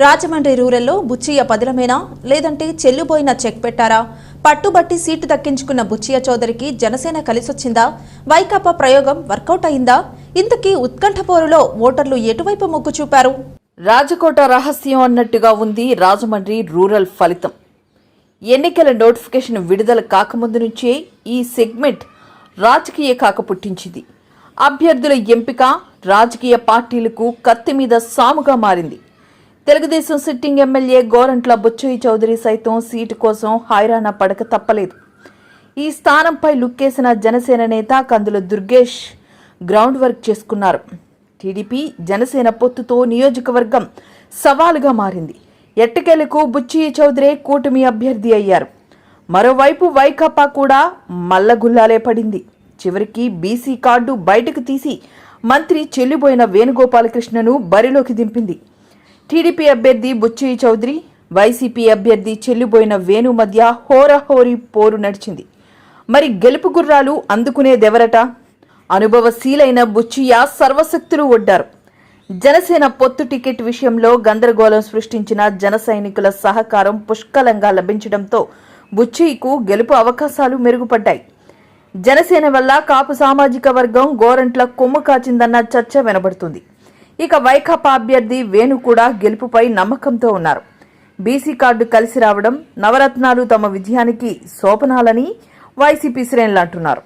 రాజమండ్రి రూరల్లో బుచ్చయ్య పదిలమేనా లేదంటే చెల్లుబోయిన చెక్ పెట్టారా? పట్టుబట్టి సీటు దక్కించుకున్న బుచ్చయ్య చౌదరికి జనసేన కలిసొచ్చిందా? వైకాపా ప్రయోగం వర్కౌట్ అయిందా? ఇంతకీ ఉత్కంఠపోరులో ఓటర్లు ఎటువైపు మొగ్గు చూపారు? రాజకోట రహస్యం అన్నట్టుగా ఉంది రాజమండ్రి రూరల్ ఫలితం. ఎన్నికల నోటిఫికేషన్ విడుదల కాకముందు నుంచే ఈ సెగ్మెంట్ రాజకీయ కాక పుట్టించింది. అభ్యర్థుల ఎంపిక రాజకీయ పార్టీలకు కత్తి మీద సాముగా మారింది. తెలుగుదేశం సిట్టింగ్ ఎమ్మెల్యే గోరంట్ల బుచ్చయ్య చౌదరి సైతం సీటు కోసం హైరాణ పడక తప్పలేదు. ఈ స్థానంపై లుక్కేసిన జనసేన నేత కందుల దుర్గేష్ గ్రౌండ్ వర్క్ చేసుకున్నారు. టీడీపీ జనసేన పొత్తుతో నియోజకవర్గం సవాలుగా మారింది. ఎట్టకేలకు బుచ్చయ్య చౌదరే కూటమి అభ్యర్థి అయ్యారు. మరోవైపు వైకాపా కూడా మల్లగుల్లాలే పడింది. చివరికి బీసీ కార్డు బయటకు తీసి మంత్రి చెల్లిపోయిన వేణుగోపాలకృష్ణను బరిలోకి దింపింది. టీడీపీ అభ్యర్థి బుచ్చయ్య చౌదరి వైసీపీ అభ్యర్థి చెల్లిపోయిన వేణు మధ్య హోరాహోరీ పోరు నడిచింది. మరి గెలుపు గుర్రాలు అందుకునేదెవరట అనుభవశీలైన బుచ్చియా సర్వశక్తులు ఒడ్డారు. జనసేన పొత్తు టికెట్ విషయంలో గందరగోళం సృష్టించిన జన సైనికుల సహకారం పుష్కలంగా లభించడంతో బుచ్చయ్యకు గెలుపు అవకాశాలు మెరుగుపడ్డాయి. జనసేన వల్ల కాపు సామాజిక వర్గం గోరంట్ల కొమ్ము కాచిందన్న చర్చ వినబడుతుంది. ఇక వైకాపా అభ్యర్థి వేణు కూడా గెలుపుపై నమ్మకంతో ఉన్నారు. బీసీ కార్డు కలిసి రావడం నవరత్నాలు తమ విజయానికి సోపనాలని వైసీపీ శ్రేణులు అంటున్నారు.